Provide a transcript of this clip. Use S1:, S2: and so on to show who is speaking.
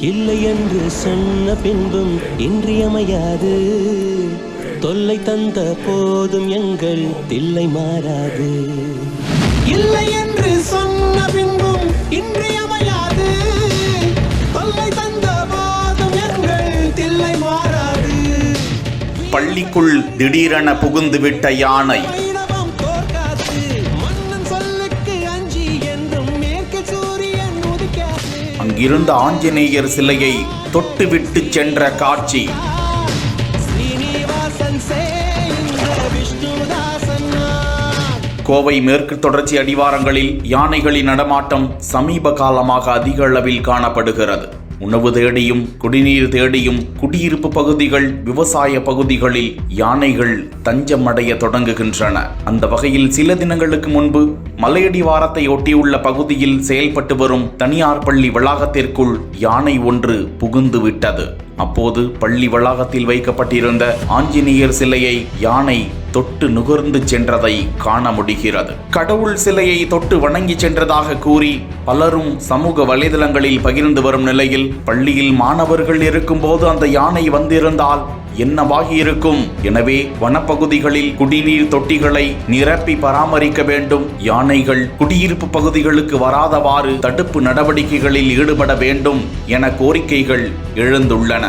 S1: இல்லை என்று சொன்ன பின்பும் இன்றியமையாது. தொல்லை தந்த போதும் எங்கள் தில்லை மாறாது.
S2: இல்லை என்று சொன்ன பின்பும் இன்றியமையாது. தொல்லை தந்த போதும் எங்கள் தில்லை மாறாது.
S3: பள்ளிக்குள் திடீரென புகுந்துவிட்ட யானை அங்கிருந்த ஆஞ்சநேயர் சிலையை தொட்டுவிட்டு சென்ற காட்சி. கோவை மேற்கு தொடர்ச்சி அடிவாரங்களில் யானைகளின் நடமாட்டம் சமீப காலமாக அதிக அளவில் காணப்படுகிறது. உணவு தேடியும் குடிநீர் தேடியும் குடியிருப்பு பகுதிகள் விவசாய பகுதிகளில் யானைகள் தஞ்சமடைய தொடங்குகின்றன. அந்த வகையில் சில தினங்களுக்கு முன்பு மலையடி வாரத்தை ஒட்டியுள்ள பகுதியில் செயல்பட்டு வரும் தனியார் பள்ளி வளாகத்திற்குள் யானை ஒன்று புகுந்து விட்டது. அப்போது பள்ளி வளாகத்தில் வைக்கப்பட்டிருந்த ஆஞ்சநேயர் சிலையை யானை தொட்டு நுகர்ந்து சென்றதை காண முடிகிறது. கடவுள் சிலையை தொட்டு வணங்கி சென்றதாக கூறி பலரும் சமூக வலைதளங்களில் பகிர்ந்து வரும் நிலையில் பள்ளியில் மாணவர்கள் இருக்கும்போது அந்த யானை வந்திருந்தால் என்னவாகி இருக்கும்? எனவே வனப்பகுதிகளில் குடிநீர் தொட்டிகளை நிரப்பி பராமரிக்க வேண்டும். யானைகள் குடியிருப்பு பகுதிகளுக்கு வராதவாறு தடுப்பு நடவடிக்கைகளில் ஈடுபட வேண்டும் என கோரிக்கைகள் எழுந்துள்ளன.